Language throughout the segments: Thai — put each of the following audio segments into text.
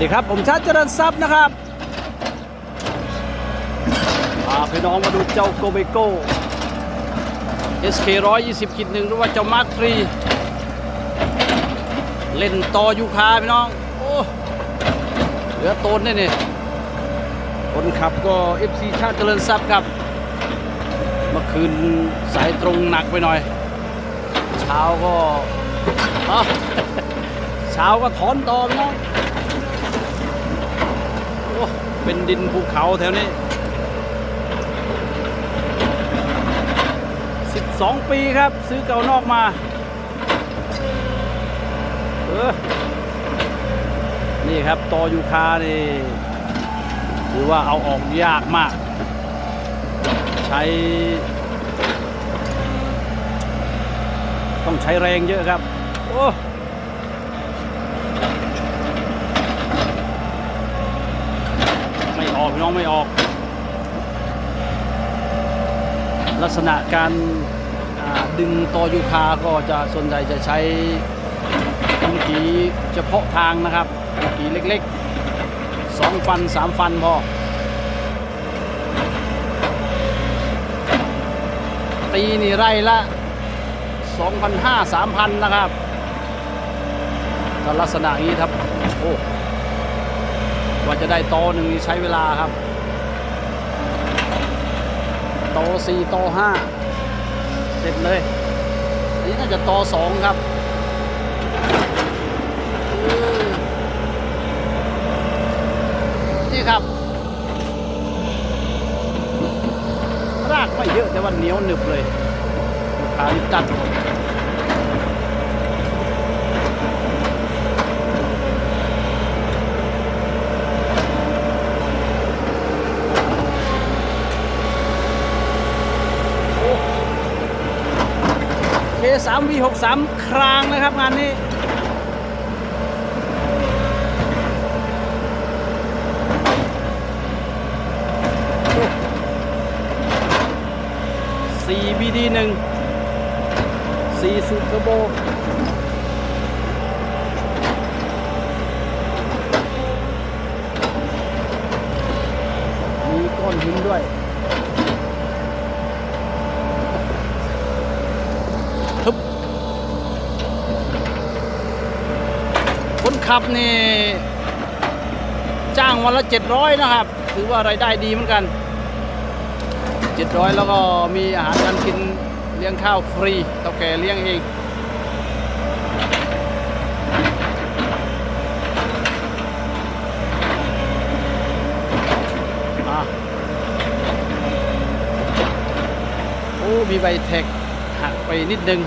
ดีครับ ผมชาติเจริญทรัพย์นะครับพาพี่น้องมาดูเจ้าโกเบโก้ SK 120กิดหนึ่งหรือว่าเจ้ามาร์คทรีเล่นต่อยูคาพี่น้อง โอ้เหลือตนนี่นี่คนขับก็ FC ชาติเจริญทรัพย์ครับ เมื่อคืนสายตรงหนักไปหน่อย เช้าก็เช้าก็ถอนต่อพี่น้อง เป็นดินภูเขาแถวนี้ 12 ปีครับ ซื้อเก่านอกมา เออ นี่ครับตอยูคานี่ถือว่าเอาออกยากมาก ใช้ ต้องใช้แรงเยอะครับ โอ้ ไม่ ออกพี่น้องไม่ออก ลักษณะการดึงตอยูคาก็จะส่วนใหญ่จะใช้กุญกีเฉพาะทางนะครับกุญกีเล็กๆสองฟันสามฟันพอตีนี่ไร่ละ 2,500 3,000 นะครับถ้าลักษณะนี้ครับ โอ้ ว่าจะได้โตหนึ่งใช้เวลาครับ โตสี่โตห้าเสร็จเลย อันนี้น่าจะโตสองครับนี่ครับ รากไม่เยอะแต่ว่าเหนียวหนึบเลยลูกค้านี่จัด สามวีหกสามครางนะครับงานนี้สี่บีดีหนึ่งสี่สูบเทอร์โบมีก้อนหินด้วย คนขับนี่จ้างวันละ 700 นะครับ ถือว่ารายได้ดีเหมือนกัน 700 แล้วก็มีอาหารการกินเลี้ยงข้าวฟรีเท่าแก่เลี้ยงเองอะโอ้มีใบเทคหักไปนิดนึง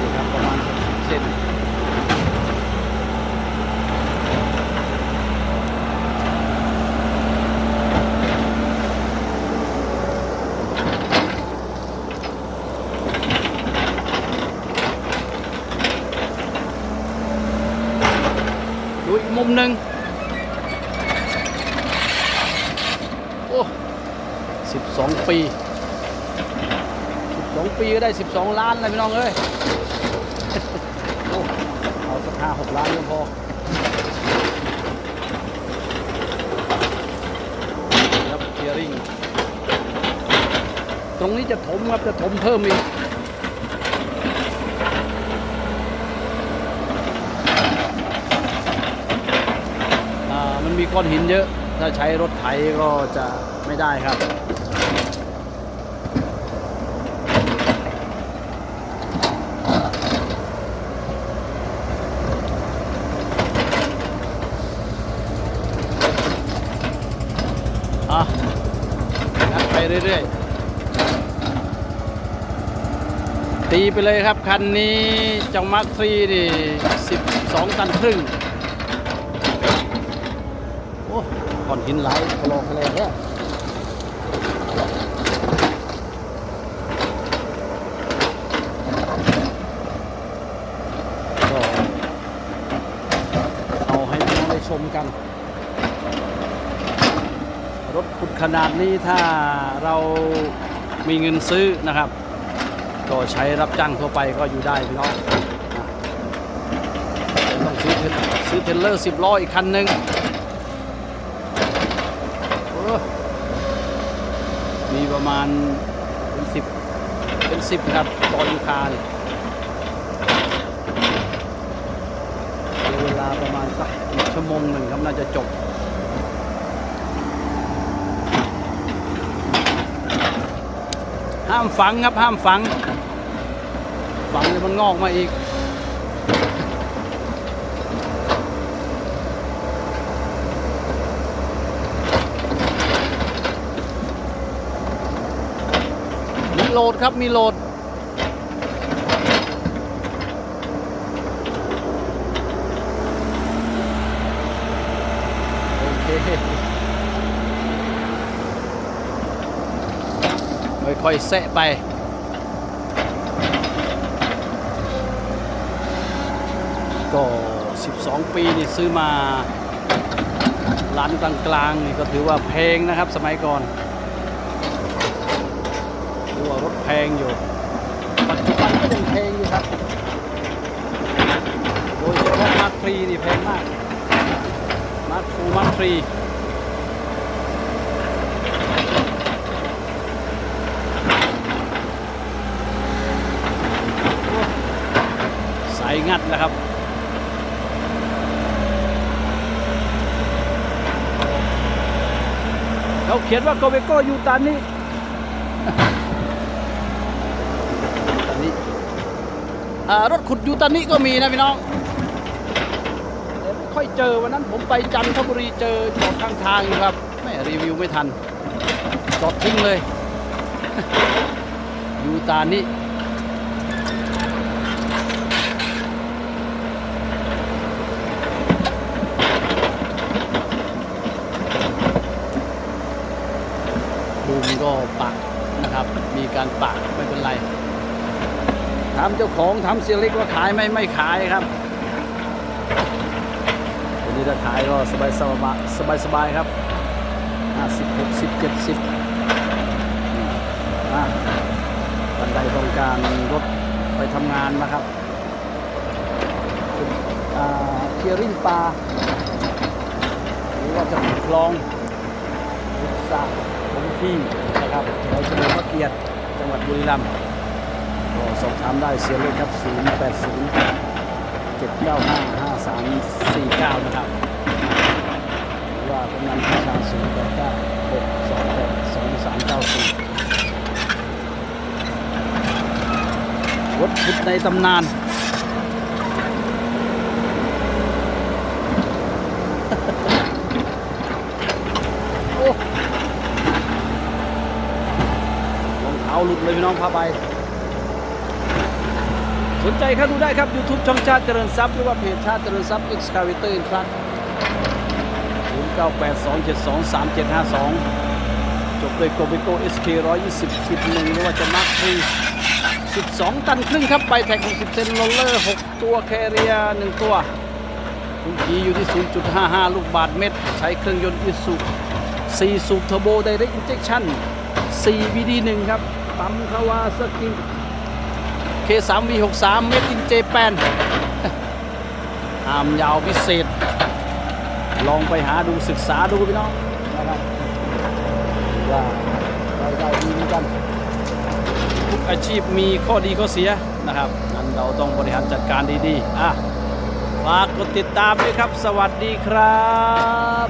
นี่ครับประมาณ60เซนดูอีกมุมหนึ่งโอ้12ปี12ปีก็ได้12ล้านเลยพี่น้องเอ้ยโอ้เอาสัก ห้าหกล้านก็พอครับเทียริงตรงนี้จะถมครับ จะถมเพิ่มอีกมันมีก้อนหินเยอะ ถ้าใช้รถไถก็จะไม่ได้ครับ อะงัดไป เรื่อยๆ ตีไปเลยครับ คันนี้จังมาร์คซีนี่12ตันครึ่ง โอ้ก้อนหินไหลกระโลกทะเลแท้ก็เอาให้พี่น้องได้ชมกัน รถขุดขนาดนี้ถ้าเรามีเงินซื้อนะครับ ก็ใช้รับจ้างทั่วไปก็อยู่ได้พี่น้องต้องซื้อเทรลซื้อเทรลเลอร์สิบล้ออีกคันหนึ่งมีประมาณเป็นสิบเป็นสิบครับตอนยูคาเนี่ยเวลาประมาณสักอีกชั่วโมงหนึ่งครับน่าจะจบ ห้ามฝังครับห้ามฝัง ฝังเดี๋ยวมันงอกมาอีก มีโหลดครับมีโหลด โอเค ค่อยๆแซะไป ก็ 12 ปีนี่ซื้อมาร้านกลางๆนี่ก็ถือว่าแพงนะครับสมัยก่อนถือว่ารถแพงอยู่ปัจจุบันก็ยังแพงอยู่ครับ โดยเฉพาะมาร์คทรีนี่แพงมากมาร์คทูมาร์คทรีสายงัด นะครับเขาเขียนว่าโกเบโกยูตานิตานิอ่ารถขุดยูตานิก็มีนะพี่น้องแต่ไม่ค่อยเจอวันนั้นผมไปจันทบุรีเจอจอดข้างทางอยู่ครับ ไม่รีวิวไม่ทัน จอดทิ้งเลย ยูตานิ บูมก็ปักนะครับ มีการปักไม่เป็นไร ถามเจ้าของถามเสียเล็กว่าขายไหมไม่ขายครับวันนี้ถ้าขายก็สบายสบายสบายสบายครับห้าสิบหกสิบเจ็ดสิบท่านใดต้องการรถไปทำงานนะครับเคียริ่งปลาหรือว่าจะขุดคลองขุดสระผมที่นะครับในเฉลิมพระเกียรติจังหวัดบุรีรัมย์ สอบถามได้เสียเลยครับ 0 8 0 7 9 5 5 3 4 9 นะครับว่ากำนันประชา0 8 9 6 2 8 2 3 9 4รถพุทธในตำนานโอ้รองเท้าหลุดเลยพี่น้องพาไป นใจครับดูได้ครับ YouTube ช่องชาติเจริญทรัพย์หรือว่าเพจชาติเจริญทรัพย์ Excavator in Truck 0982723752 จบด้วยโกเบโก SK 120คิดหนึ่งหรือว่าจะมาร์คทรี12 ตันครึ่งครับใบแท็ก 60 เซนโรลเลอร์ 6 ตัวแคเรีย 1 ตัวคุณขีอยู่ที่ 0.55 ลูกบาทเมตร ใช้เครื่องยนต์อิสุ4สูบเทอร์โบไดเรกอินเจคชั่น 4 VD1 ครับปั๊มคาวาสกิ K3 V63 เมดอินเจแปนอามยาวพิเศษ ลองไปหาดูศึกษาดูพี่น้องนะครับว่ารายได้ดีกันทุกอาชีพมีข้อดีข้อเสียนะครับนั้นเราต้องบริหารจัดการดีๆอะฝากกดติดตามด้วยครับ สวัสดีครับ